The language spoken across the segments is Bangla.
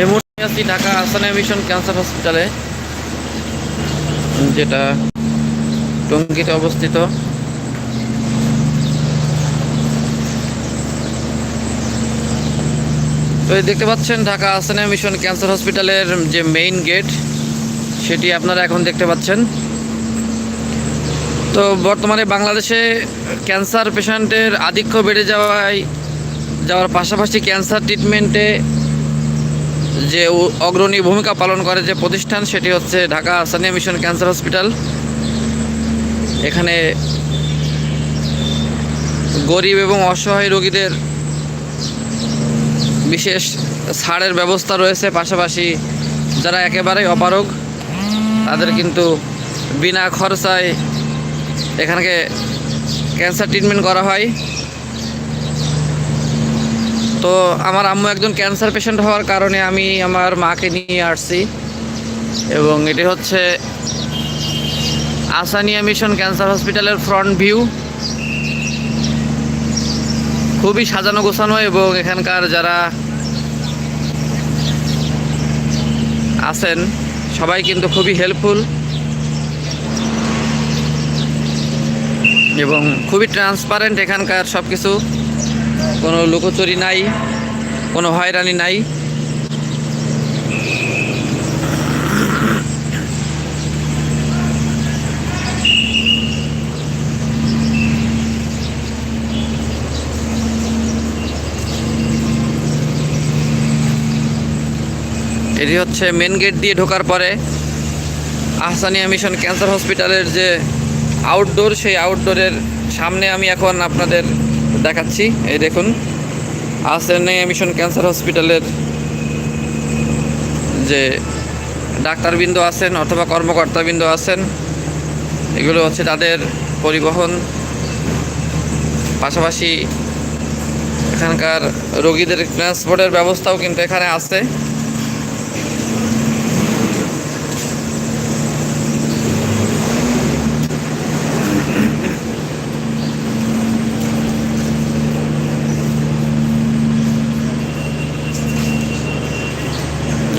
এই মুহূর্তে আছি ঢাকা আসানা মিশন ক্যান্সার হসপিটালে, যেটা টঙ্গিতে অবস্থিত। তো দেখতে পাচ্ছেন ঢাকা আসানা মিশন ক্যান্সার হসপিটালের যে মেইন গেট সেটি আপনারা এখন দেখতে পাচ্ছেন। তো বর্তমানে বাংলাদেশে ক্যান্সার পেশেন্টের আধিক্য বেড়ে যাওয়ায়, যাওয়ার পাশাপাশি ক্যান্সার ট্রিটমেন্টে যে অগ্রণী ভূমিকা পালন করে যে প্রতিষ্ঠান, সেটি হচ্ছে Dhaka Sania mission cancer hospital. এখানে গরিব এবং অসহায় রোগীদের বিশেষ ছাড়ের ব্যবস্থা রয়েছে। পাশাপাশি যারা একেবারেই অপারগ, তাদের কিন্তু বিনা খরচায় এখানকে ক্যান্সার ট্রিটমেন্ট করা হয়। তো আমার আম্মু একজন ক্যান্সার পেশেন্ট হওয়ার কারণে আমি আমার মাকে নিয়ে আসছি। এবং এটি হচ্ছে আসানিয়া মিশন ক্যান্সার হসপিটালের ফ্রন্ট ভিউ খুবই সাজানো গোছানো এবং এখানকার যারা আছেন, সবাই কিন্তু খুবই হেল্পফুল এবং খুবই ট্রান্সপারেন্ট এখানকার সব কিছু কোনো লুকোচুরি নাই, কোনো হয়রানি নাই। এটি হচ্ছে মেন গেট দিয়ে ঢোকার পরে আহসানিয়া মিশন ক্যান্সার হসপিটালের যে আউটডোর সেই আউটডোরের সামনে আমি এখন আপনাদের দেখাচ্ছি। এই দেখুন আহসানিয়া মিশন ক্যান্সার হসপিটালের যে ডাক্তারবৃন্দ আছেন অথবা কর্মকর্তাবৃন্দ আছেন, এগুলো হচ্ছে তাদের পরিবহন। পাশাপাশি এখানকার রোগীদের ট্রান্সপোর্টের ব্যবস্থাও কিন্তু এখানে আছে।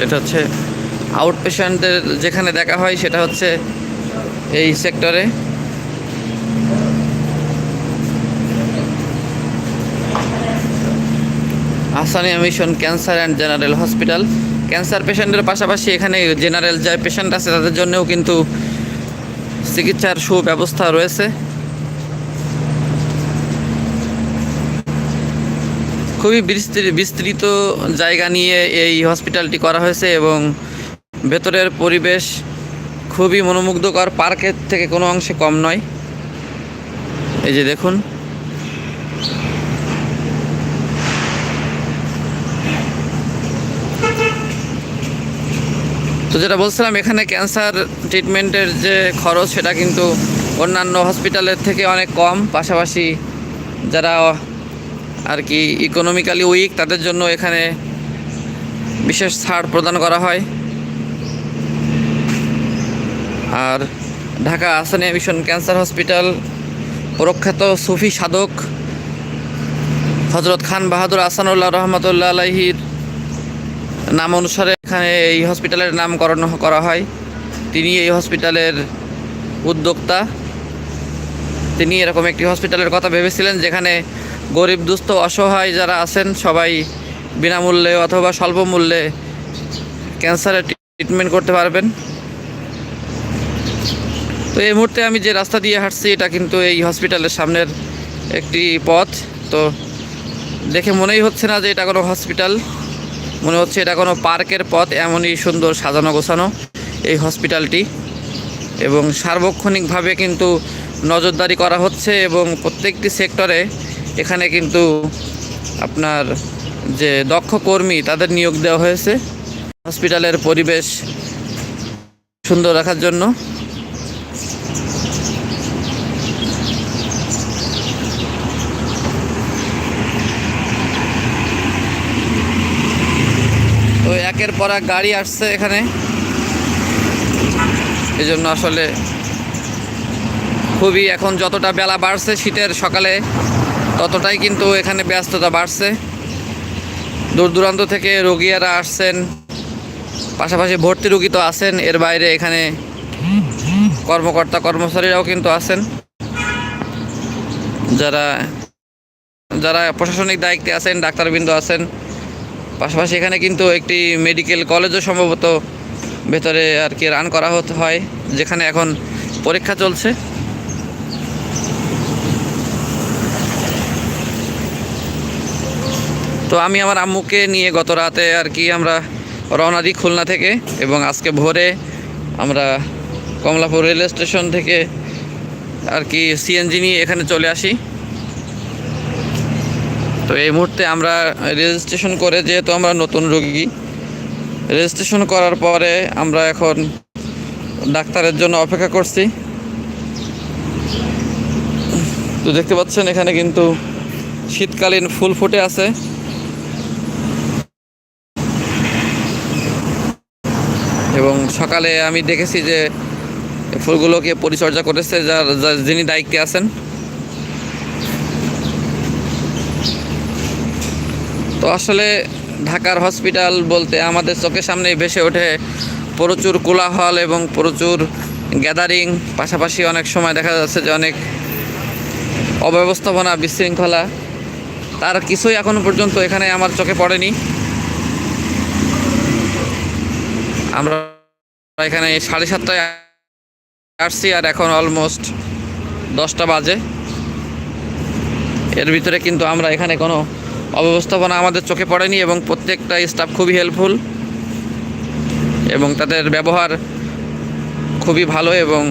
যেটা হচ্ছে আউট পেশেন্টদের যেখানে দেখা হয় সেটা হচ্ছে এই সেক্টরে Ahsania mission cancer and general hospital cancer পেশেন্টের পাশাপাশি এখানে জেনারেল যে পেশেন্ট আছে তাদের জন্যও কিন্তু চিকিৎসার সুব্যবস্থা রয়েছে। খুবই বিস্তৃ- বিস্তৃত জায়গা নিয়ে এই হসপিটালটি করা হয়েছে এবং ভেতরের পরিবেশ খুবই মনোমুগ্ধকর। পার্কের থেকে কোনো অংশে কম নয়। এই যে দেখুন। তো যেটা বলছিলাম, এখানে ক্যান্সার ট্রিটমেন্টের যে খরচ সেটা কিন্তু অন্যান্য হসপিটালের থেকে অনেক কম। পাশাপাশি যারা আর কি ইকোনমিক্যালি উইক তাদের জন্য এখানে বিশেষ ছাড় প্রদান করা হয়। আর Dhaka Ahsania mission cancer hospital প্রখ্যাত সুফি সাধক, হজরত খান বাহাদুর আসানুল্লাহ রহমতুল্লাহ আলাহির নাম অনুসারে এখানে এই হসপিটালের নামকরণ করা হয়। তিনি এই হসপিটালের উদ্যোক্তা। তিনি এরকম একটি হসপিটালের কথা ভেবেছিলেন, যেখানে গরিব, দুস্থ, অসহায় যারা আছেন, সবাই বিনামূল্যে অথবা স্বল্প মূল্যে ক্যান্সারের ট্রিটমেন্ট করতে পারবেন। তো এই মুহূর্তে আমি যে রাস্তা দিয়ে হাঁটছি, এটা কিন্তু এই হসপিটালের সামনের একটি পথ। তো দেখে মনেই হচ্ছে না যে এটা কোনো হসপিটাল মনে হচ্ছে এটা কোনো পার্কের পথ, এমনই সুন্দর সাজানো গোছানো এই হসপিটালটি এবং সার্বক্ষণিকভাবে কিন্তু নজরদারি করা হচ্ছে এবং প্রত্যেকটি সেক্টরে এখানে কিন্তু আপনার যে দক্ষ কর্মী তাদের নিয়োগ দেওয়া হয়েছে। হসপিটালের পরিবেশ সুন্দর রাখার জন্য। তো একের পর এক গাড়ি আসছে এখানে। এই জন্য আসলে খুবই এখন যতটা বেলা বাড়ছে শীতের সকালে ততটাই কিন্তু এখানে ব্যস্ততা বাড়ছে। দূর দূরান্ত থেকে রোগীরা আসছেন। পাশাপাশি ভর্তি রুগী তো আছেন, এর বাইরে এখানে কর্মকর্তা কর্মচারীরাও কিন্তু আছেন। যারা যারা প্রশাসনিক দায়িত্বে আছেন, ডাক্তারবৃন্দ আছেন। পাশাপাশি এখানে কিন্তু একটি মেডিকেল কলেজও সম্ভবত ভেতরে আর কি রান করা হতে, হয়, যেখানে এখন পরীক্ষা চলছে। তো আমি আমার আম্মুকে নিয়ে গত রাতে আর কি আমরা রওনা দিই খুলনা থেকে এবং আজকে ভোরে আমরা কমলাপুর রেল স্টেশন থেকে আর কি সিএনজি নিয়ে এখানে চলে আসি। তো এই মুহূর্তে আমরা রেজিস্ট্রেশন করে যেহেতু আমরা নতুন রোগী রেজিস্ট্রেশন করার পরে আমরা এখন ডাক্তারের জন্য অপেক্ষা করছি। তো দেখতে পাচ্ছেন এখানে কিন্তু শীতকালীন ফুল ফুটে আছে। এবং সকালে আমি দেখেছি যে ফুলগুলোকে পরিচর্যা করেছে যার যিনি দায়িত্বে আছেন। তো আসলে ঢাকার হসপিটাল বলতে আমাদের চোখের সামনে ভেসে ওঠে প্রচুর কোলাহল এবং প্রচুর গ্যাদারিং। পাশাপাশি অনেক সময় দেখা যাচ্ছে যে অনেক অব্যবস্থাপনা বিশৃঙ্খলা। তার কিছুই এখনও পর্যন্ত এখানে আমার চোখে পড়েনি। আমরা এখানে সাড়ে সাতটায় আসছি আর এখন অলমোস্ট দশটা বাজে। এর ভিতরে কিন্তু আমরা এখানে কোনো অব্যবস্থাপনা আমাদের চোখে পড়েনি এবং প্রত্যেকটা স্টাফ খুবই হেল্পফুল এবং তাদের ব্যবহার খুবই ভালো এবং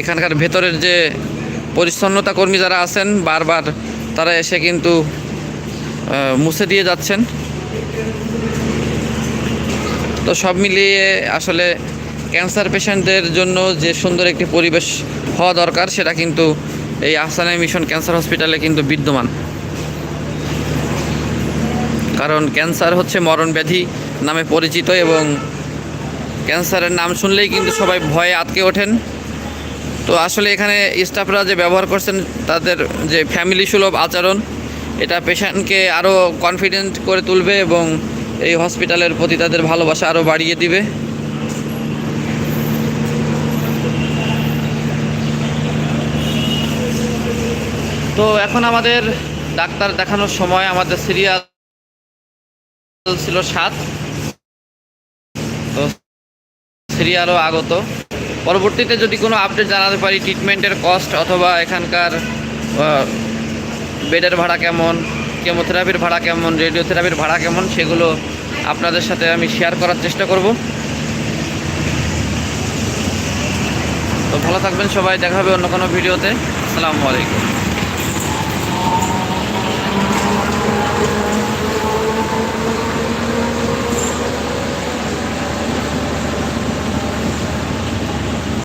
এখানকার ভেতরের যে পরিচ্ছন্নতা কর্মী যারা আছেন বারবার তারা এসে কিন্তু মুছে দিয়ে যাচ্ছেন। তো সব মিলিয়ে আসলে ক্যান্সার পেশেন্টদের জন্য যে সুন্দর একটি পরিবেশ হওয়া দরকার, সেটা কিন্তু এই আহসানা মিশন ক্যান্সার হসপিটালে কিন্তু বিদ্যমান। কারণ ক্যান্সার হচ্ছে মরণ ব্যাধি নামে পরিচিত এবং ক্যান্সারের নাম শুনলেই কিন্তু সবাই ভয়ে আটকে ওঠেন। তো আসলে এখানে স্টাফরা যে ব্যবহার করছেন, তাদের যে ফ্যামিলি সুলভ আচরণ, এটা পেশেন্টকে আরও কনফিডেন্ট করে তুলবে এবং এই হসপিটালের প্রতি তাদের ভালোবাসা আরও বাড়িয়ে দিবে। তো এখন আমাদের ডাক্তার দেখানোর সময় আমাদের সিরিয়াল ছিল সাত। তো সিরিয়ালও আগত। পরবর্তীতে যদি কোনো আপডেট জানাতে পারি ট্রিটমেন্টের কস্ট অথবা এখানকার বেডের ভাড়া কেমন কেমোথেরাপির ভাড়া কেমন, রেডিওথেরাপির ভাড়া কেমন, সেগুলো আপনাদের সাথে আমি শেয়ার করার চেষ্টা করব। তো ভালো থাকবেন সবাই, দেখা হবে অন্য কোনো ভিডিওতে। আসসালামু আলাইকুম।